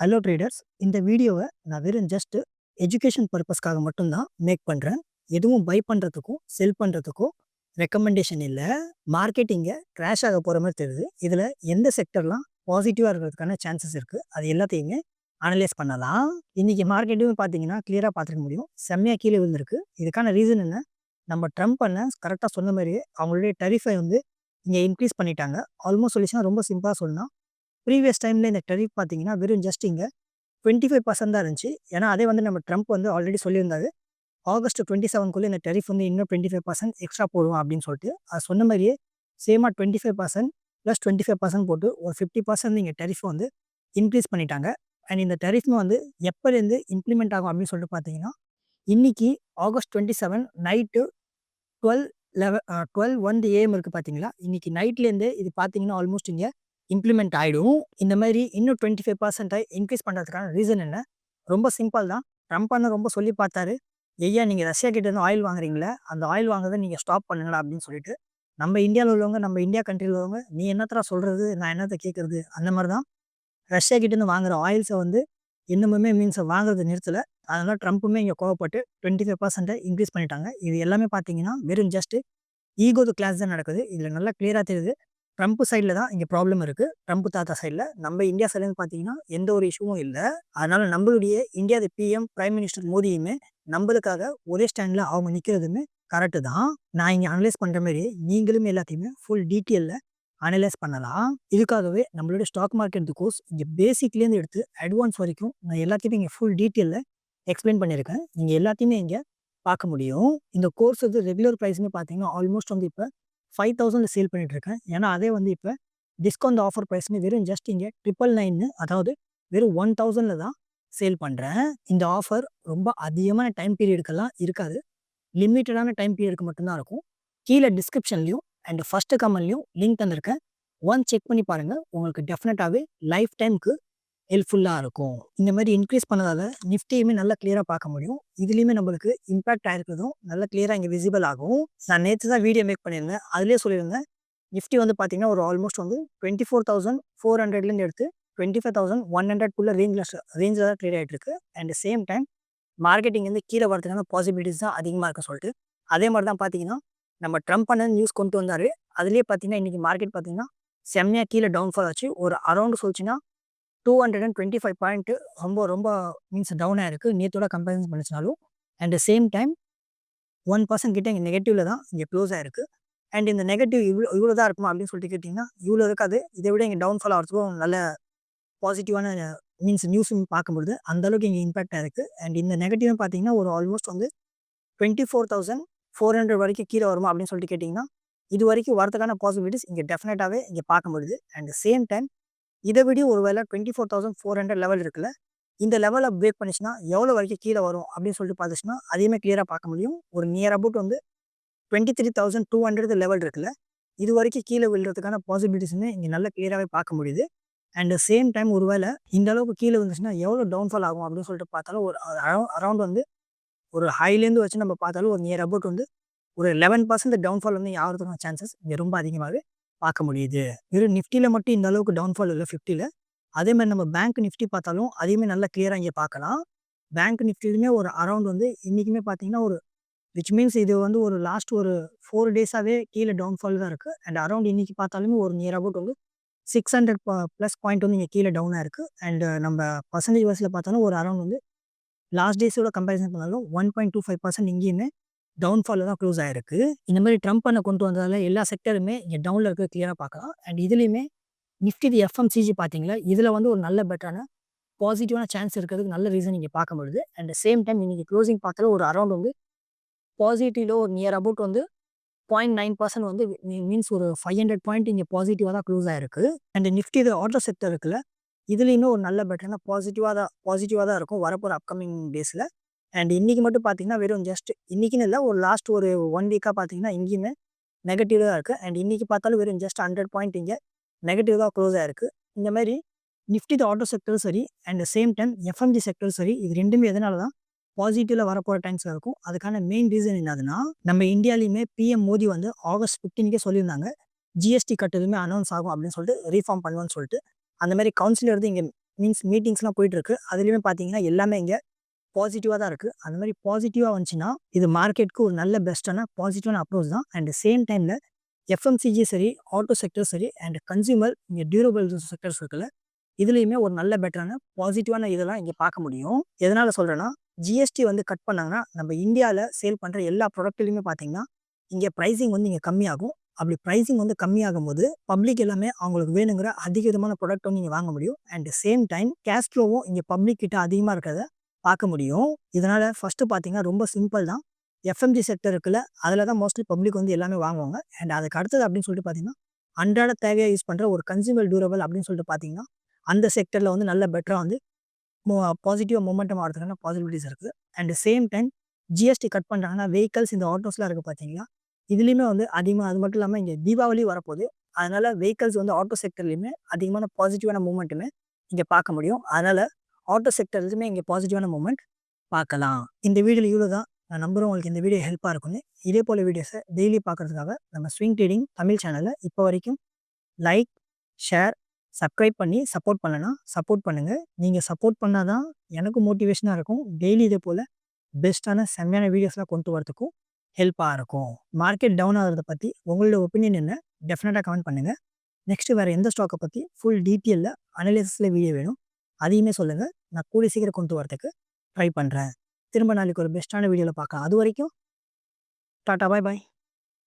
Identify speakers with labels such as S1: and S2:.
S1: Hello traders இந்த வீடியோவை நான் வெறும் ஜஸ்ட் எஜுகேஷன் பர்பஸ்க்காக மட்டும்தான் மேக் பண்ணுறேன் எதுவும் பை பண்ணுறதுக்கும் செல் பண்ணுறதுக்கும் ரெக்கமெண்டேஷன் இல்லை. மார்க்கெட்டிங்கை க்ராஷ் ஆக போகிற மாதிரி தெரியுது. இதில் எந்த செக்டர்லாம் பாசிட்டிவாக இருக்கிறதுக்கான சான்சஸ் இருக்குது அது எல்லாத்தையுமே அனலைஸ் பண்ணலாம். இன்றைக்கி மார்க்கெட்டும் பார்த்தீங்கன்னா கிளியராக பார்த்துக்க முடியும். செம்மையாக கீழே விழுந்திருக்கு. இதுக்கான ரீசன் என்ன? நம்ம ட்ரம்ப் பண்ண கரெக்டாக சொன்ன மாதிரியே அவங்களுடைய டரிஃபை வந்து இங்கே இன்க்ரீஸ் பண்ணிட்டாங்க. ஆல்மோஸ்ட் சொல்லிச்சுன்னா ரொம்ப சிம்பிளாக சொல்லணும் ப்ரீவியஸ் டைமில் இந்த டரிஃப் பார்த்தீங்கன்னா வெறும் ஜஸ்ட் இங்கே டுவெண்ட்டி ஃபைவ் பர்சன்ட் தான் இருந்துச்சு. ஏன்னா அதே வந்து நம்ம ட்ரம்ப் வந்து ஆல்ரெடி சொல்லியிருந்தாரு. ஆகஸ்ட் டுவெண்ட்டி செவன்குள்ளே இந்த டெரிஃப் வந்து இன்னும் டுவெண்ட்டி ஃபைவ் பர்சன்ட் எக்ஸ்ட்ரா போடுவோம் அப்படின்னு சொல்லிட்டு அது சொன்ன மாதிரியே சேமாக twenty five percent plus twenty five percent போட்டு ஒரு ஃபிஃப்டி பர்சன்ட் இங்கே டெரிஃப் வந்து இன்க்ரீஸ் பண்ணிட்டாங்க. அண்ட் இந்த டெரிஃப் வந்து எப்போலேருந்து இம்ப்ளிமெண்ட் ஆகும் அப்படின்னு சொல்லிட்டு பார்த்தீங்கன்னா இன்றைக்கி August twenty seven night twelve eleven twelve one AM இருக்குது பார்த்தீங்களா இன்னைக்கு நைட்லேருந்து இது பார்த்தீங்கன்னா ஆல்மோஸ்ட் இங்கே இம்ப்ளிமெண்ட் ஆகிடும் இந்த மாதிரி இன்னும் டுவெண்ட்டி ஃபைவ் பர்சன்ட்டாக இன்க்ரீஸ் பண்ணுறதுக்கான ரீசன் என்ன? ரொம்ப சிம்பிள் தான். ட்ரம்ப் அண்ணன் ரொம்ப சொல்லி பார்த்தாரு. ஐயா நீங்கள் ரஷ்யா கிட்டேருந்து ஆயில் வாங்குறீங்களே அந்த ஆயில் வாங்குறதை நீங்கள் ஸ்டாப் பண்ணுங்களா அப்படின்னு சொல்லிட்டு. நம்ம இந்தியாவில் உள்ளவங்க நம்ம இந்தியா கண்ட்ரியில் உள்ளவங்க நீ என்னத்தரா சொல்கிறது நான் என்னத்தை கேட்குறது அந்த மாதிரி தான். ரஷ்யா கிட்டேருந்து வாங்குற ஆயில்ஸை வந்து இன்னமுமே மீன்ஸை வாங்குறது நிறுத்தலை. அதனால் ட்ரம்ப்புமே இங்கே கோவப்பட்டு டுவெண்ட்டி ஃபைவ் பர்சன்ட்டை இன்க்ரீஸ் பண்ணிட்டாங்க. இது எல்லாமே பார்த்தீங்கன்னா வெறும் ஜஸ்ட்டு ஈகோது கிளாஸ் தான் நடக்குது. இதில் நல்லா கிளியராக தெரியுது. ட்ரம்ப் சைடில் தான் இங்கே ப்ராப்ளம் இருக்குது ட்ரம்ப் தாத்தா சைடில் நம்ம இந்தியா சைட்லேருந்து பார்த்தீங்கன்னா எந்த ஒரு இஷ்யூவும் இல்லை. அதனால் நம்மளுடைய இந்தியா பிஎம் பிரைம் மினிஸ்டர் மோடியுமே நம்மளுக்காக ஒரே ஸ்டாண்டில் அவங்க நிற்கிறதுமே கரெக்டு தான். நான் இங்கே அனலைஸ் பண்ணுற மாதிரி நீங்களும் எல்லாத்தையுமே ஃபுல் டீட்டெயிலில் அனலைஸ் பண்ணலாம். இதுக்காகவே நம்மளுடைய ஸ்டாக் மார்க்கெட் கோர்ஸ் இங்கே பேசிக்லேருந்து எடுத்து அட்வான்ஸ் வரைக்கும் நான் எல்லாத்தையுமே இங்கே ஃபுல் டீட்டெயிலில் எக்ஸ்பிளைன் பண்ணியிருக்கேன் நீங்கள் எல்லாத்தையுமே இங்கே பார்க்க முடியும். இந்த கோர்ஸ் வந்து ரெகுலர் ப்ரைஸுமே பார்த்தீங்கன்னா ஆல்மோஸ்ட் வந்து இப்போ ஃபைவ் தௌசண்ட் சேல் பண்ணிகிட்ருக்கேன் இருக்கேன் ஏன்னா அதே வந்து இப்போ டிஸ்கவுண்ட் ஆஃபர் ப்ரைஸ்னு வெறும் ஜஸ்ட் இங்கே ட்ரிபிள் நைன்னு அதாவது வெறும் ஒன் தௌசண்டில் தான் சேல் பண்ணுறேன் இந்த ஆஃபர் ரொம்ப அதிகமான டைம் பீரியடுக்கெல்லாம் இருக்காது. லிமிட்டடான டைம் பீரியடுக்கு மட்டும்தான் இருக்கும். கீழே டிஸ்கிரிப்ஷன்லையும் அண்ட் ஃபஸ்ட்டு கமெண்ட்லையும் லிங்க் தந்திருக்கேன். ஒன் செக் பண்ணி பாருங்கள் உங்களுக்கு டெஃபினட்டாகவே லைஃப் டைமுக்கு ஹெல்ப்ஃபுல்லாக இருக்கும். இந்த மாதிரி இன்க்ரீஸ் பண்ணதால் நிஃப்டியுமே நல்லா கிளியராக பார்க்க முடியும். இதுலேயுமே நம்மளுக்கு இம்பாக்ட் ஆகிருக்கிறதும் நல்லா கிளியராக இங்கே விசிபிள் ஆகும். நான் நேற்று தான் வீடியோ மேக் பண்ணியிருந்தேன். அதுலேயே சொல்லியிருந்தேன். நிஃப்டி வந்து பார்த்தீங்கன்னா ஒரு ஆல்மோஸ்ட் வந்து டுவெண்ட்டி ஃபோர் தௌசண்ட் ஃபோர் ஹண்ட்ரட்லேருந்து எடுத்து டுவெண்ட்டி ஃபைவ் தௌசண்ட் ஒன் ஹண்ட்ரட்குள்ளே ரேஞ்சில் ரேஞ்சில் தான் ட்ரேட் ஆகிட்டு இருக்கு. அண்ட் சேம் டைம் மார்க்கெட்டிங் வந்து கீழே வரதுக்கான பாசிபிலிட்டிஸ் தான் அதிகமாக இருக்க சொல்லிட்டு. அதே மாதிரி தான் பார்த்தீங்கன்னா நம்ம ட்ரம்ப் பண்ண நியூஸ் கொண்டு வந்தார். அதுலேயே பார்த்தீங்கன்னா இன்றைக்கி மார்க்கெட் பார்த்தீங்கன்னா செம்மையாக கீழே டவுன்ஃபால் ஆச்சு. ஒரு அரௌண்ட் சொல்லிச்சுன்னா two hundred and twenty five point ரொம்ப ரொம்ப மீன்ஸ் டவுனாக இருக்குது நேற்றோட comparison பண்ணிச்சினாலும் and same time one percent கிட்ட இங்கே நெகட்டிவ்ல தான் இங்கே க்ளோஸ் ஆயிருக்கு அண்ட் இந்த நெகட்டிவ் இவ்வளோ இவ்வளோ தான் இருக்குமா அப்படின்னு சொல்லிட்டு கேட்டிங்கன்னா இவ்வளோ இருக்காது. இதை விட இங்கே டவுன்ஃபால் ஆகிறதுக்கும் நல்ல பாசிட்டிவான மீன்ஸ் நியூஸும் பார்க்கும்பொழுது அந்தளவுக்கு இங்கே இம்பாக்டாக இருக்குது அண்ட் இந்த நெகட்டிவ் பார்த்தீங்கன்னா ஒரு ஆல்மோஸ்ட் வந்து twenty four thousand four hundred வரைக்கும் கீழே வருமா அப்படின்னு சொல்லிட்டு கேட்டிங்கன்னா இது வரைக்கும் வரதுக்கான பாசிபிலிட்டிஸ் இங்கே டெஃபினட்டாகவே இங்கே பார்க்க முடியுது அண்ட் சேம் டைம் இதை விட ஒரு வேலை twenty four thousand four hundred level இருக்குல்ல இந்த லெவலை பிரேக் பண்ணிச்சுன்னா எவ்வளோ வரைக்கும் கீழே வரும் அப்படின்னு சொல்லிட்டு பார்த்துச்சுன்னா அதையுமே கிளியராக பார்க்க முடியும். ஒரு நியர் அபவுட் வந்து twenty three thousand two hundred level இருக்குல்ல இது வரைக்கும் கீழே விழுறதுக்கான பாசிபிலிட்டிஸுமே இங்கே நல்லா கிளியராகவே பார்க்க முடியுது. அண்ட் சேம் டைம் ஒருவேளை இந்த அளவுக்கு கீழே வந்துச்சுன்னா எவ்வளோ டவுன்ஃபால் ஆகும் அப்படின்னு சொல்லிட்டு பார்த்தாலும் ஒரு அரௌண்ட் வந்து ஒரு ஹைலேருந்து வச்சு நம்ம பார்த்தாலும் ஒரு நியர் அபவுட் வந்து ஒரு லெவன் பர்சன்ட் டவுன்ஃபால் வந்து யாருக்கான சான்சஸ் இங்கே ரொம்ப அதிகமாகவே பார்க்க முடியுது. வெறும் நிஃப்டியில் மட்டும் இந்த அளவுக்கு டவுன்ஃபால் இல்லை ஃபிஃப்டியில் அதே மாதிரி நம்ம பேங்க் நிஃப்டி பார்த்தாலும் அதையுமே நல்லா கிளியராக இங்கே பார்க்கலாம். பேங்க் நிஃப்டிலுமே ஒரு அரௌண்ட் வந்து இன்றைக்குமே பார்த்தீங்கன்னா ஒரு விச் மீன்ஸ் இது வந்து ஒரு லாஸ்ட் ஒரு ஃபோர் டேஸாகவே கீழே டவுன்ஃபால் தான் இருக்குது அண்ட் அரௌண்ட் இன்றைக்கி பார்த்தாலுமே ஒரு நியர் அபவுட் வந்து சிக்ஸ் ஹண்ட்ரட் ப்ளஸ் பாயிண்ட் வந்து இங்கே கீழே டவுனாக இருக்குது அண்ட் நம்ம பர்சன்டேஜ் வைஸில் பார்த்தாலும் ஒரு அரௌண்ட் வந்து லாஸ்ட் டேஸோட கம்பேரிசன் பண்ணாலும் one point two five percent இங்கேயுமே டவுன்ஃபாலில் தான் க்ளோஸ் ஆகிருக்கு இந்த மாதிரி ட்ரம்ப் பண்ண கொண்டு வந்ததால் எல்லா செக்டருமே இங்கே டவுனில் இருக்க கிளியராக பார்க்கலாம். அண்ட் இதுலேயுமே நிஃப்டி தி எஃப்எம்சிஜி பார்த்தீங்களா? இதில் வந்து ஒரு நல்ல பெட்டரான பாசிட்டிவான சான்ஸ் இருக்கிறதுக்கு நல்ல ரீசன் இங்கே பார்க்க முடியுது அண்ட் சேம் டைம் இன்றைக்கி க்ளோசிங் பார்த்தாலும் ஒரு அரௌண்ட் வந்து பாசிட்டிவில் ஒரு நியர் அபவுட் வந்து பாயிண்ட் நைன் பர்சன்ட் வந்து மீன்ஸ் ஒரு ஃபைவ் ஹண்ட்ரட் பாயிண்ட் இங்கே பாசிட்டிவாக தான் க்ளோஸ் ஆயிருக்கு. அண்ட் நிஃப்டி இது ஆர்டர் செக்டர் இருக்குல்ல இதுலேயுமே ஒரு நல்ல பெட்டரான பாசிட்டிவாக தான் பாசிட்டிவாக தான் இருக்கும் வரப்போகிற அப்கமிங் டேஸில் அண்ட் இன்றைக்கி மட்டும் பார்த்தீங்கன்னா வெறும் ஜஸ்ட் இன்றைக்கின்னு இல்லை ஒரு லாஸ்ட் ஒரு ஒன் வீக்காக பார்த்தீங்கன்னா இங்கேயுமே நெகட்டிவ் தான் இருக்குது அண்ட் இன்றைக்கி பார்த்தாலும் வெறும் ஜஸ்ட் ஹண்ட்ரட் பாயிண்ட் இங்கே நெகட்டிவ் தான் க்ளோஸ் ஆயிருக்கு இந்த மாதிரி நிஃப்டி ஆட்டோ செக்டரும் சரி அண்ட் சேம் டைம் எஃப்எம்ஜி செக்டரும் சரி இது ரெண்டுமே எதனால தான் பாசிட்டிவ்ல வரப்போகிற டைம்ஸாக இருக்கும். அதுக்கான மெயின் ரீசன் என்னதுன்னா நம்ம இந்தியாலையுமே பிஎம் மோடி வந்து ஆகஸ்ட் ஃபிஃப்டீனுக்கே சொல்லியிருந்தாங்க. ஜிஎஸ்டி கட்டதுமே அனௌன்ஸ் ஆகும் அப்படின்னு சொல்லிட்டு ரீஃபார்ம் பண்ணுவோன்னு சொல்லிட்டு. அந்த மாதிரி கவுன்சிலர் எடுத்து இங்கே மீன்ஸ் மீட்டிங்ஸ்லாம் போயிட்டு இருக்கு. அதுலேயுமே பார்த்தீங்கன்னா, எல்லாமே இங்கே பாசிட்டிவாக தான் இருக்குது அந்த மாதிரி பாசிட்டிவாக வந்துச்சுன்னா, இது மார்க்கெட்க்கு ஒரு நல்ல பெஸ்ட்டான பாசிட்டிவான அப்ரோச் தான். அண்ட் சேம் டைமில் எஃப்எம்சிஜி சரி, ஆட்டோ செக்டர் சரி அண்ட் கன்சியூமர் இங்கே டியூரபிள் செக்டர்ஸ் இருக்குல்ல, இதுலேயுமே ஒரு நல்ல பெட்டரான பாசிட்டிவான இதெல்லாம் இங்கே பார்க்க முடியும். எதனால் சொல்கிறேன்னா ஜிஎஸ்டி வந்து கட் பண்ணாங்கன்னா, நம்ம இந்தியாவில் சேல் பண்ணுற எல்லா ப்ராடக்ட்லையுமே பார்த்தீங்கன்னா, இங்கே ப்ரைஸிங் வந்து இங்கே கம்மியாகும். அப்படி ப்ரைஸிங் வந்து கம்மியாகும் போது பப்ளிக் எல்லாமே அவங்களுக்கு வேணுங்கிற அதிக விதமான ப்ராடக்ட் வந்து நீங்கள் வாங்க முடியும். அண்ட் சேம் டைம் கேஷ் ஃப்ளோவும் இங்கே பப்ளிக் கிட்ட அதிகமாக இருக்கிறத பார்க்க முடியும். இதனால் ஃபர்ஸ்ட்டு பார்த்தீங்கன்னா, ரொம்ப சிம்பிள் தான். எஃப்எம்ஜி செக்டர் இருக்குல்ல, அதில் தான் மோஸ்ட்லி பப்ளிக் வந்து எல்லாமே வாங்குவாங்க. அண்ட் அதுக்கு அடுத்தது அப்படின்னு சொல்லிட்டு பார்த்தீங்கன்னா, அன்றாட தேவையாக யூஸ் பண்ணுற ஒரு கன்சியூமர் டியூரபிள் அப்படின்னு சொல்லிட்டு பார்த்தீங்கன்னா, அந்த செக்டரில் வந்து நல்ல பெட்டராக வந்து பாசிட்டிவாக பாசிட்டிவா மொமெண்டம் ஆகிறதுக்கான பாசிபிலிட்டிஸ் இருக்குது and same time GST cut பண்ணுறாங்கன்னா வெஹிக்கல்ஸ் இந்த ஆட்டோஸ்லாம் இருக்குது பார்த்தீங்கன்னா இதுலேயுமே வந்து அதிகமாக அது மட்டும் இல்லாமல் இங்கே தீபாவளி வரப்போகுது அதனால் வெஹிக்கல்ஸ் வந்து ஆட்டோ செக்டர்லேயுமே அதிகமான பாசிட்டிவான மூமெண்ட்டுமே இங்கே பார்க்க முடியும். அதனால் ஆட்டோ செக்டர்லயுமே இங்கே பாசிட்டிவான மூமெண்ட் பார்க்கலாம். இந்த வீடியோவில் இவ்வளோ தான். நான் நம்புறேன் உங்களுக்கு இந்த வீடியோ ஹெல்ப்பாக இருக்கும்னு. இதே போல் வீடியோஸை டெய்லி பார்க்குறதுக்காக நம்ம ஸ்விங் ட்ரேடிங் தமிழ் சேனலில் இப்போ வரைக்கும் லைக், ஷேர், சப்ஸ்கிரைப் பண்ணி சப்போர்ட் பண்ணனா சப்போர்ட் பண்ணுங்கள் நீங்கள் சப்போர்ட் பண்ணால் தான் எனக்கும் மோட்டிவேஷனாக இருக்கும். டெய்லி இதே போல் பெஸ்ட்டான செம்மையான வீடியோஸ்லாம் கொண்டு வரதுக்கும் ஹெல்ப்பாக இருக்கும். மார்க்கெட் டவுன் ஆகிறத பற்றி உங்களோட ஒப்பீனியன் என்ன? டெஃபினட்டாக கமெண்ட் பண்ணுங்கள் நெக்ஸ்ட்டு வேறு எந்த ஸ்டாக்கை பற்றி ஃபுல் டீட்டெயிலில் அனலிசிஸில் வீடியோ வேணும். அதையுமே சொல்லுங்கள் நான் கூலி சீக்கிரம் கொண்டு வரதுக்கு ட்ரை பண்ணுறேன் திரும்ப நாளைக்கு ஒரு பெஸ்ட்டான வீடியோல பார்க்கலாம். அதுவரைக்கும் டாட்டா பாய் பாய்.